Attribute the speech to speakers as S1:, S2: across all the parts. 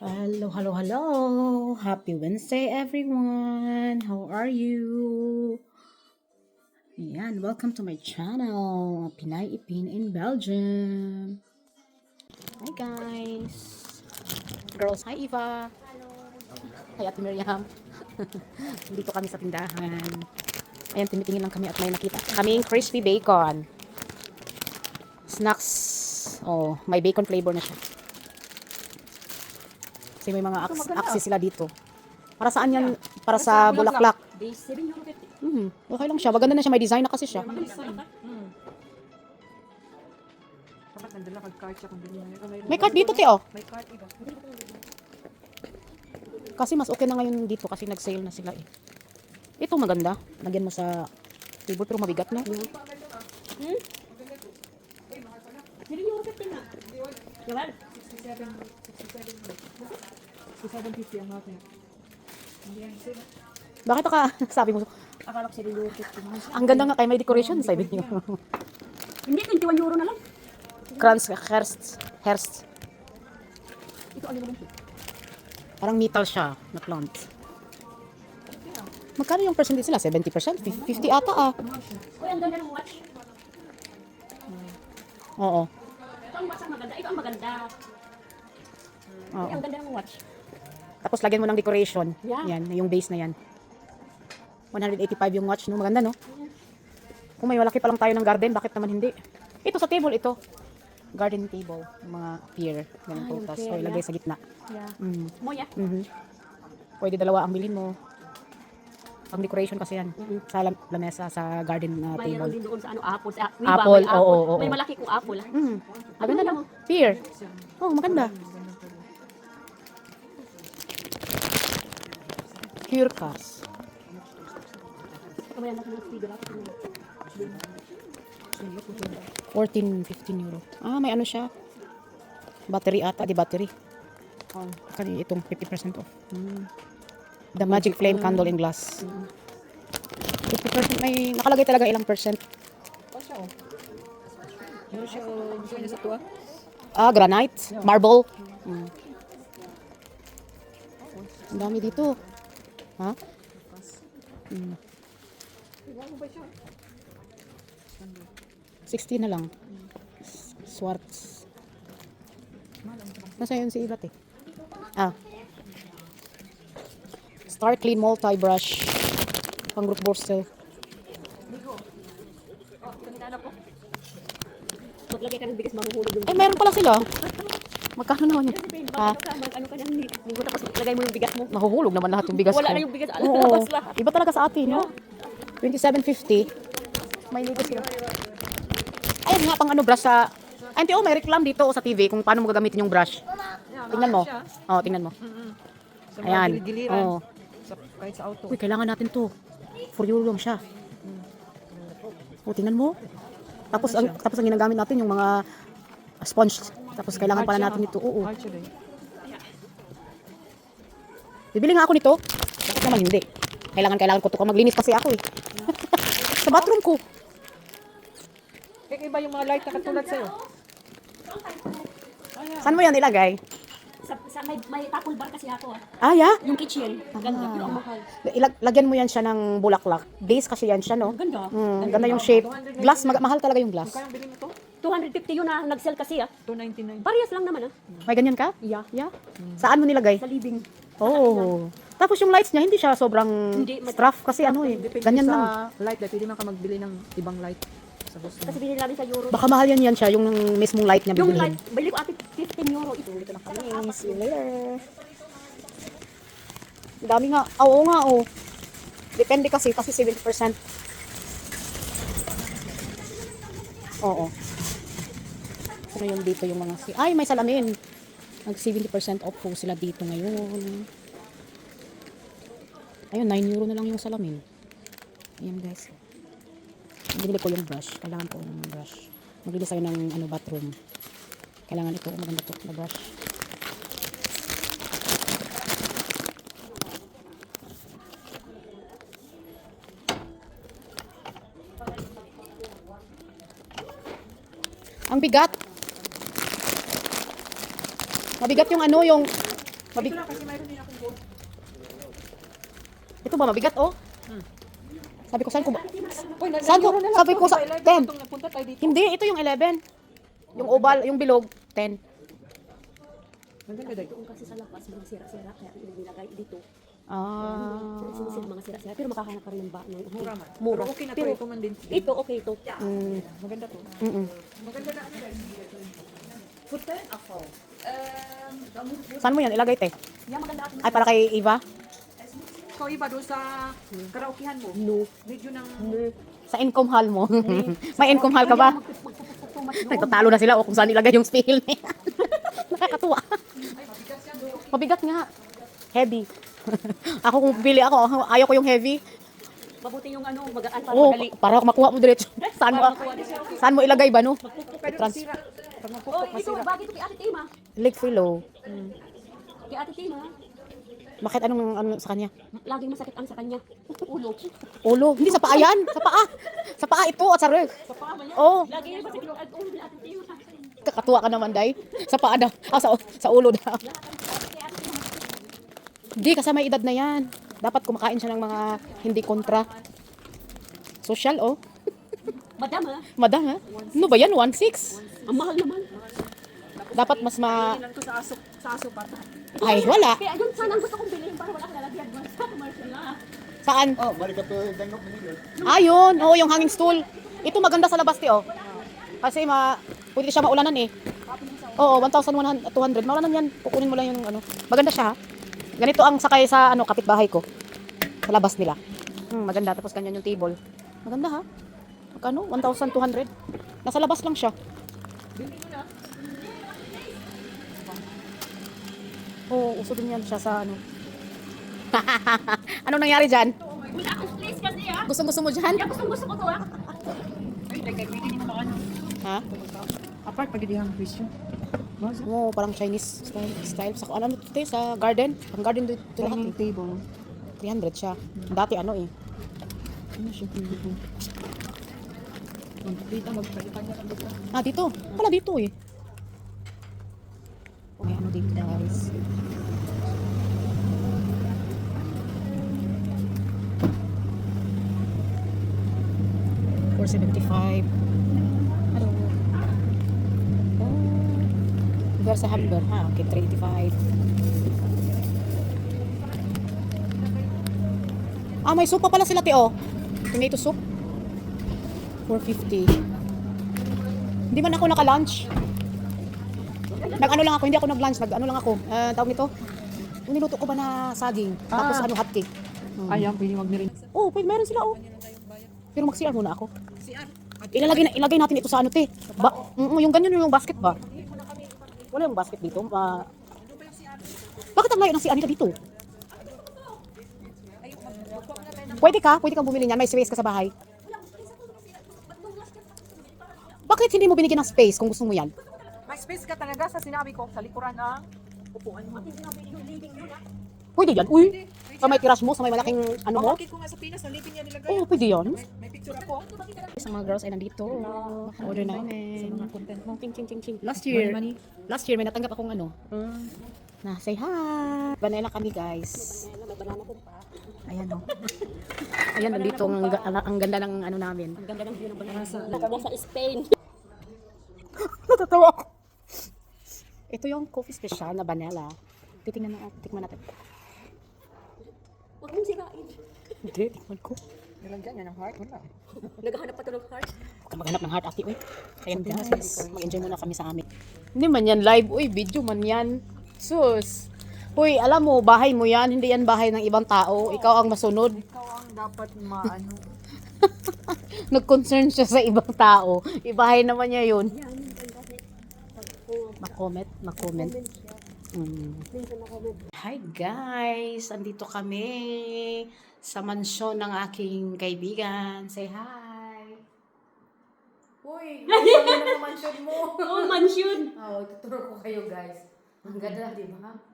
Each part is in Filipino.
S1: Hello, hello, hello. Happy Wednesday, everyone. How are you? Yan, welcome to my channel, Pinay Ipin in Belgium. Hi, guys. Girls, hi, Eva. Hi, Ate Miriam. Dito kami sa tindahan. Ayan, tinitingin lang kami at may nakita kaming crispy bacon. Snacks. Oh, may bacon flavor na siya. Kasi may mga aks- axis sila dito. Para saan yan? Para sa bulaklak.
S2: Base 7 euro 50.
S1: Hmm, okay lang siya. Maganda na siya. May design na kasi siya.
S2: Dapat kung bilhin mo. May,
S1: card dito,
S2: may card iba.
S1: Kasi mas okay na ngayon dito kasi nag-sale na sila eh. Ito maganda. Lagyan mo sa table pero mabigat na.
S2: Hmm? 7 euro 50 na. Yawan.
S3: 750 ang natin.
S1: Bakit ka sabi mo,
S2: Akala ko 7 euro 50.
S1: ang ganda nga kay may decoration, sabi niyo.
S2: Hindi, 21 euro na lang.
S1: Kranz, herst, herst.
S2: Ito ano naman.
S1: Parang metal siya na plant. Magkano yung percentage sila? 70%? 50 ata ah.
S2: Uy, ang ganda ng watch.
S1: Oo.
S2: Ito ang watch ang maganda. Ito ang maganda.
S1: Oo.
S2: Uy, ang ganda ng watch.
S1: Tapos lagyan mo ng decoration.
S2: Yeah.
S1: Yan, yung base na yan. 185 yung watch, no? Maganda, no? Kung may malaki pa lang tayo ng garden, bakit naman hindi? Ito sa table, ito. Garden table. Mga pier. Ganun
S2: Ah,
S1: Tapos
S2: pier,
S1: so, ilagay
S2: yeah.
S1: sa gitna.
S2: Yeah.
S1: Mm.
S2: Moya.
S1: Mhm. Pwede dalawa ang bilhin mo. Pang decoration kasi yan. Sa lam- lamesa, sa garden na
S2: Mayroon
S1: table.
S2: din doon sa ano, apple. Sa,
S1: Apple, oo, oo, oo.
S2: May malaki kong apple.
S1: Mm. Maganda lang. Pier. Oh, maganda.
S2: Ako.
S1: 14, 15 euro. Ah, may ano siya. Battery ata, di battery. Oh, kani itong 50% off. Hmm. The Magic Flame Candle in Glass. 50% may nakalagay talaga ilang percent.
S3: Ano siya gusto niya sa tuwa?
S1: Ah, granite, marble. Hmm. Ang dami dito. Ha? Hmm. 60 na lang. Swartz. Nasa yun si Ibat eh. Ah. Star Clean Multi-Brush. Pang group borstel.
S2: Maglagay ka ng bigas, mahuhulog yung
S1: Ay, meron pala sila. Magkano naman yun? Ha?
S2: Ano ka, ano nang linggo tapos lagay mo yung bigas mo.
S1: Mahuhulog naman lahat yung bigas
S2: Wala
S1: ko.
S2: na yung bigas, alam
S1: Oo.
S2: na labas lahat.
S1: Iba talaga sa atin, no? 27.50. May ligo sila. Ayun nga, pang ano, brush sa... Hindi, oh, may reclam dito oh, sa TV kung paano mo gagamitin yung brush. Tingnan mo. Oh, tingnan mo.
S3: Sa mga
S1: Ayan.
S3: gilid-giliran.
S1: Oh.
S3: Sa, kahit sa auto.
S1: Uy, kailangan natin to. For euro lang siya. Oh, tingnan mo. Tapos ang tapos ang ginagamit natin yung mga sponge. Tapos kailangan pala natin ito. Oo.
S3: Eh.
S1: Bibili nga ako nito. Bakit naman hindi? Kailangan, kailangan ko ito. Maglinis kasi ako eh. sa bathroom ko.
S3: Kaya iba yung mga light na katulad sa'yo.
S1: Saan mo yan ilagay?
S2: Sa, sa may, may tapol bar kasi ako. ah.
S1: Ah, yeah?
S2: Yung kitchen. Ganda, pero ang mahal.
S1: Ilag, lagyan mo yan siya ng bulaklak. Base kasi yan siya, no?
S2: Ganda.
S1: Mm, ganda yung shape. Glass, mag- mahal talaga yung glass.
S3: Kaya bilhin mo to?
S2: 250 yun na nag-sell kasi ah.
S3: 299.
S2: Parehas lang naman ah.
S1: May ganyan ka?
S2: Yeah.
S1: Yeah. Saan mo nilagay?
S2: Sa living.
S1: Oh. Tapos yung lights niya, hindi siya sobrang
S2: Hindi, mat-
S1: straff kasi ano eh.
S3: Depende
S1: Ganyan
S3: sa
S1: lang.
S3: light. Dahil pwede man ka magbili ng ibang light. Sa gusto mo.
S2: Kasi binili namin sa euro.
S1: Baka mahal yan yan siya, yung mismong light niya
S2: Yung
S1: bibilhin.
S2: light, bili ko ate 15 euro. Ito, dito na kami.
S1: See you later. Ang Dami nga. Ah, Oo nga, oh. Depende kasi, kasi 70%. Oo. Pero yung dito yung mga si... Ay, may salamin. Nag 70% off po sila dito ngayon. Ayun, 9 euro na lang yung salamin. Ayan guys. Binili ko yung brush. Kailangan ko yung brush. Maglilis tayo ng ano, bathroom. Kailangan ito. Maganda to na brush. Ang bigat. Mabigat yung ano, yung Mabig
S3: Ito lang kasi mayroon din akong gold.
S1: Ito ba mabigat oh? Sabi ko saan ko ba? Saan ko? Sabi ko sa 10.
S3: Napunta tayo dito.
S1: Hindi, ito yung 11. Yung oval, yung bilog, 10.
S3: Maganda dito.
S2: Doon kasi sa lapas, mga sira-sira, kaya nilagay dito.
S1: Ah.
S2: Sinisid mga sira-sira, pero makahanap ka rin ng ba ng
S3: Mura man.
S2: Mura.
S3: Pero okay na to.
S2: Pero
S3: Ito man din.
S2: ito, okay ito.
S1: Mm,
S3: Maganda to.
S1: mm
S3: Maganda na ano guys. Hotel ako. Um,
S1: Saan mo yan ilagay, te?
S2: Yan, maganda ako.
S1: Ay, para kay Eva?
S3: ikaw iba doon sa karaokehan mo.
S2: No.
S3: Medyo ng
S1: Sa income hall mo. May income hall ka ba? Nagtatalo na sila o kung saan ilagay yung spill niya. Nakakatuwa. Mabigat nga. Heavy. ako kung pili ako, ayaw ko yung heavy.
S2: Mabuti yung ano, magaan para
S1: Oo,
S2: madali.
S1: para makuha mo diretso. Saan mo, saan mo ilagay ba, no?
S3: pwede
S1: Trans-
S2: Oh,
S3: magpupok,
S2: ito,
S3: masira.
S2: bagay ito kay Ate Tima.
S1: Lake Philo.
S2: Kay Ate Tima,
S1: Bakit anong ano sa kanya?
S2: laging masakit ang sa kanya. Ulo.
S1: Ulo. Hindi, sa paa yan. Sa paa. Sa paa ito at sa reg.
S2: Sa paa ba yan?
S1: Oo.
S2: Laging masakit ang ulo ni Ate Tima.
S1: Kakatuwa ka naman, Day. Sa paa daw. Ah, sa, sa ulo daw. Hindi, kasama edad na yan. Dapat kumakain siya ng mga hindi kontra. Social, oh.
S2: Madam ha,
S1: Madam, ha? Ano ba yan? 1.6?
S2: ang mahal naman.
S1: Dapat mas ma...
S3: Ilan to sa aso, sa aso pa.
S1: Ay, wala.
S2: Kaya yun, sana ang gusto kong bilhin para wala kang lalagyan doon sa commercial na.
S1: Saan?
S4: Oh, balik ka to dangok mo nila.
S1: Ayun. Oo, yung hanging stool. Ito maganda sa labas, te, oh. Kasi ma... Pwede siya maulanan, eh. Oo, 1,100, 200. Maulanan yan. Kukunin mo lang yung ano. Maganda siya, ha? Ganito ang sakay sa ano kapitbahay ko. Sa labas nila. Hmm, maganda. Tapos ganyan yung table. Maganda, ha? Magkano? 1,200. Nasa labas lang siya. Oo, uso din yan siya sa ano. ano nangyari dyan?
S2: Wala akong place kasi ha.
S1: Gusto gusto mo dyan?
S2: Kaya gustong gusto ko to ha.
S3: Ay, dagay, pwede nyo.
S1: Ha?
S3: Apart, pag hindi ang question.
S1: Oo, parang Chinese style. style. Sa ano ito sa garden. Ang garden dito ito lahat.
S3: Dining table.
S1: 300 siya. Dati ano eh.
S3: Ano siya? Dito, magpalitan niya dito.
S1: Ah, dito. Pala dito eh. Okay, ano dito guys. Four seventy-five. Hello. Oh. Lugar sa hamburger ha. Okay, 385. Ah, may soup pa pala sila, te, oh. Tomato soup. 450. Hindi man ako naka-lunch. Nag-ano lang ako, hindi ako nag-lunch, nag-ano lang ako. Uh, tawag nito. Niluto ko ba na saging, tapos
S3: Ah.
S1: ano, hotcake. Hmm.
S3: Ayan, pwede magnirin.
S1: Oh, pwede meron sila, oh. Pero mag-CR muna ako. Ilalagay, na, ilagay natin ito sa ano, te. Ba, mm, yung ganyan yung basket ba? Wala yung basket dito. Ah, bakit ang layo ng CR nila dito? Pwede ka, pwede kang bumili niyan. May space ka sa bahay. Bakit hindi mo binigyan ng space kung gusto mo yan?
S3: May space ka talaga sa sinabi ko, sa likuran ng upuan mo.
S1: Pwede yan. Uy, sa may tiras mo, sa may malaking ano mo.
S3: Bakit ko nga sa Pinas, na living niya nilagay.
S1: Oo, pwede yan.
S3: May, may picture ako.
S1: Sa mga girls ay nandito. Order
S3: Sa
S1: namin.
S3: mga content mo.
S2: Ching, ching, ching, ching.
S1: Last year,
S3: Money,
S1: last year may natanggap akong ano. Na say hi. Banana kami guys.
S2: May banana ko pa.
S1: Ayan oh. Ayan nandito ang, ang, ang ganda ng ano namin.
S2: Ang ganda ng view ng banana. Nasa Spain.
S1: Natatawa ako. Ito yung coffee special na vanilla. Titingnan na, tikman natin.
S2: Huwag mong sirain.
S1: Hindi, tikman ko.
S3: nilagyan niya ng heart. Wala.
S2: Naghahanap pa ito ng heart.
S1: Huwag ka maghanap ng heart ate, uy. Ayan guys, mag-enjoy muna kami sa amin. Hindi man yan live, uy, video man yan. Sus. Uy, alam mo, bahay mo yan, hindi yan bahay ng ibang tao. Ikaw ang masunod.
S3: Ikaw ang dapat maano.
S1: Nag-concern siya sa ibang tao. Ibahay naman niya yun. Ma-comment, ma-comment. Mm. Hi guys! Andito kami sa mansyon ng aking kaibigan. Say hi! Uy! Ano na mansyon mo?
S2: Oh, mansion.
S1: Oh, tuturo ko kayo guys. Ang ganda, di ba?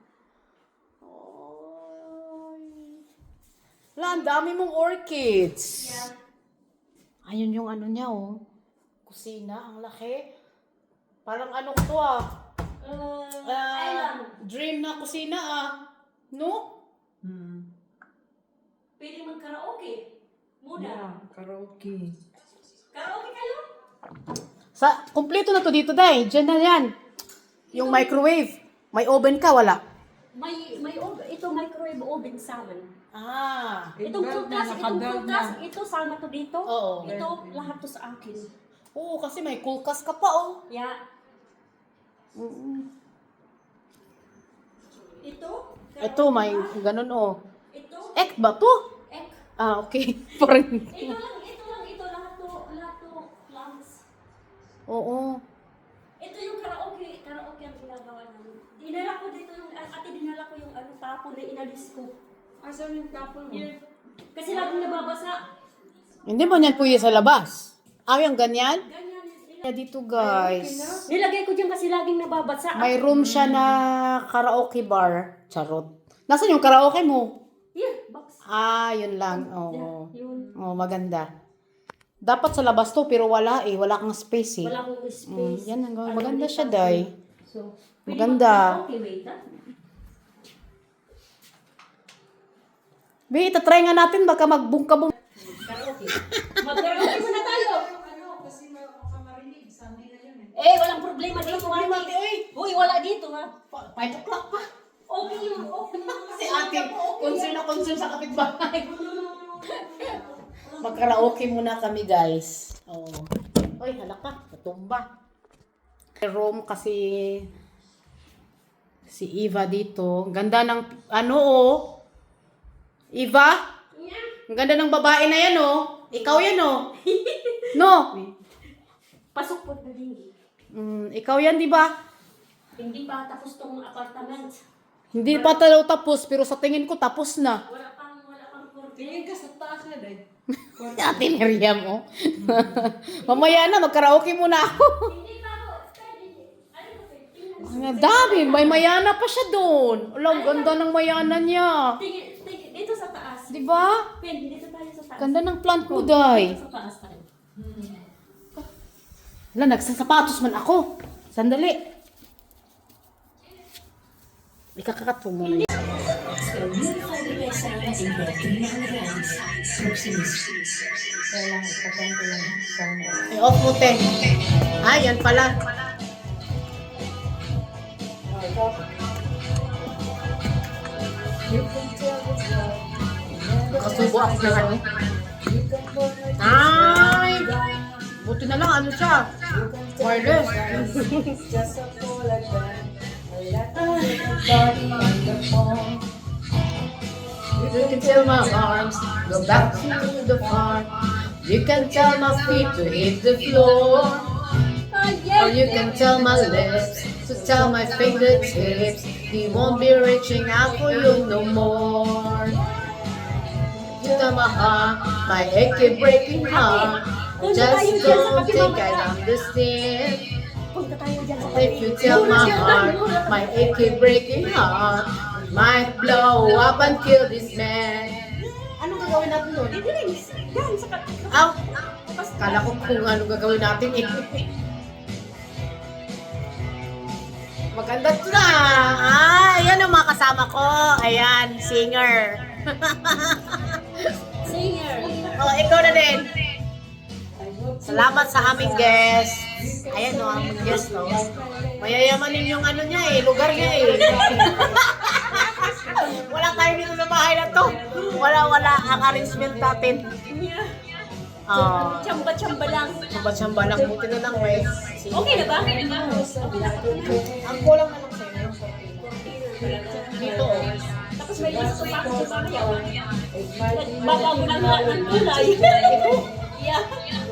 S1: Wala, ang dami mong orchids. Ayun yung ano niya, oh. Kusina, ang laki. Parang ano to ah.
S2: Uh,
S1: Ah,
S2: island.
S1: dream na kusina ah. No?
S2: Pwede mag-karaoke. Muna.
S3: karaoke.
S2: Karaoke kayo?
S1: Sa, kumpleto na to dito, Day. Diyan na yan. Yung microwave. May oven ka, wala?
S2: May, may oven. Ito microwave oven sa amin.
S1: Ah.
S2: Itong kulkas, itong kulkas, ito sama to dito.
S1: Oo.
S2: Ito, lahat to sa akin.
S1: Oo, kasi may kulkas ka pa, oh.
S2: Yeah. Ito.
S1: Ito, may ganun, oh.
S2: Ito.
S1: Ek ba to?
S2: Ek.
S1: Ah, okay. Parang,
S2: Ito lang, ito lang, ito lahat to, lahat to plants.
S1: oo.
S2: Ito yung karaoke, karaoke ang ginagawa namin. Dinala ko dito yung, ate dinala ko yung ano, tapo na inalis ko.
S3: Asan yung tapon mo?
S2: Yun. Kasi laging nababasa.
S1: Hindi mo niyan puya sa labas. Ah, yung ganyan?
S2: Ganyan.
S1: Kaya dito, guys.
S2: Nilagay ko dyan kasi laging nababasa.
S1: May room siya na karaoke bar. Charot. Nasaan yung karaoke mo?
S2: Here, box.
S1: Ah, yun lang. Oo.
S2: Yun.
S1: Oh, maganda. Dapat sa labas to, pero wala eh. Wala kang space eh.
S2: Wala akong
S1: Mm,
S2: space.
S1: yan ang
S2: Ano,
S1: maganda siya, Day.
S2: So,
S1: Maganda.
S2: Okay, wait ah.
S1: Be, itatry nga natin, baka magbungkabong.
S2: Karaoke. Mag-karaoke muna tayo.
S3: Ano, eh.
S2: Eh, walang problema dito. ate,
S1: oy.
S2: Uy, wala dito ha.
S1: 5 o'clock pa.
S2: Okay yun, okay.
S1: Si ate, concern na concern sa kapitbahay. Magkaraoke muna kami, guys. Oo. Oh. Oy, halaka, natumba. May room kasi si Eva dito. Ganda ng, ano oh. Eva? Ang ganda ng babae na yan oh. Ikaw yan oh. No?
S2: Pasok po na din.
S1: Mm, ikaw yan, di ba?
S2: Hindi pa tapos tong apartment.
S1: Hindi pa talaw tapos, pero sa tingin ko tapos na.
S2: Wala pang, wala pang kurte.
S3: Tingin ka sa taas na din.
S1: Ate Miriam, oh. Mamaya na, magkaraoke muna ako.
S2: Ano.
S1: Ang dami, may mayana pa siya doon. Alam, ganda ng mayana niya.
S2: Tingin. Dito sa taas.
S1: Di ba?
S2: Pwede, dito tayo sa taas.
S1: Ganda ng plant mo, Day.
S2: Dito sa taas tayo.
S1: Wala, nagsasapatos man ako. Sandali. Ikakakat mo muna. Eh, off mo, te. Ah, yan pala. Nakasubo ako ng ano. Ay! Buti na lang, ano siya? Wireless. You can tell my arms go back to the farm. You can tell my feet to hit the floor. Or you can tell my lips to tell my fingertips. He won't be reaching out for you no more. Tell my heart, my achy breaking heart. Just don't think I understand. If you tell my heart, my achy breaking heart, might blow up and kill this man. Ano gagawin natin doon?
S2: Drinks. Yan, sa.
S1: Aw! Kala ko kung ano gagawin natin eh. Maganda to na! Ah, ayan ang mga kasama ko. Ayan, singer.
S2: Singer.
S1: Oh, ikaw na din. Salamat sa aming guest. Ayan o, aming guest no. Mayayamanin yung ano niya eh, lugar niya eh. wala tayo dito sa bahay na to. Wala, wala ang arrangement natin. Oh,
S2: Chamba-chamba lang.
S1: samba-samba lang. Buti na lang may
S2: Okay na ba?
S1: Ang kulang na lang sa'yo Dito oh.
S2: May listo pa ako sa sayaw. Babago lang lahat ng kulay. Yeah.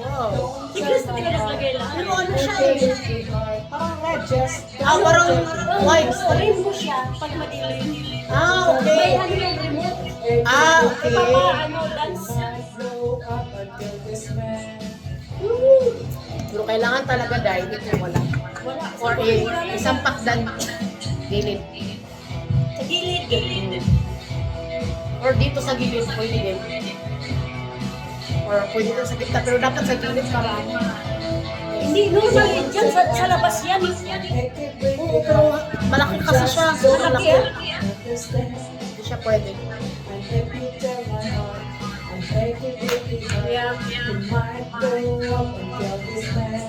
S1: Wow.
S2: Gusto
S1: siya eh? Parang red. Ah.
S2: Rainbow siya pag madilim.
S1: Ah,
S2: May
S1: okay.
S2: ano yung remote.
S1: Ah, okay. Pero kailangan talaga dahil dito wala.
S2: Wala.
S1: Or isang pakdan gilid. Or dito sa gilid, pwede din. Or pwede dito sa gitna, pero dapat sa gilid para ano.
S2: Hindi, normal eh. Diyan sa, sa labas yan.
S1: Oo, pero malaki kasi siya. Sobrang laki.
S5: Understand.
S1: Hindi siya pwede.
S6: Yeah.
S5: you might go up and tell this man.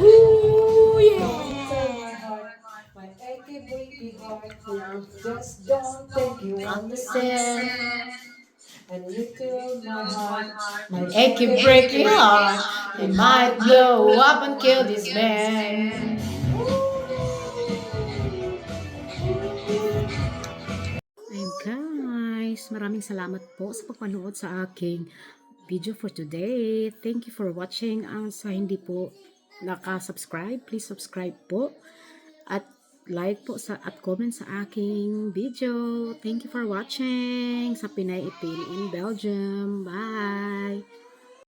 S1: Ooh, yeah.
S5: Don't tell my heart, achy breaky heart. Just don't think you understand. And you tell my heart, my
S1: Achy breaky heart, it might blow up and kill this man. Guys, maraming salamat po sa pagpanood sa aking video for today. Thank you for watching. Ang sa hindi po naka-subscribe, please subscribe po. At like po sa at comment sa aking video. Thank you for watching sa Pinay Ipin in Belgium. Bye!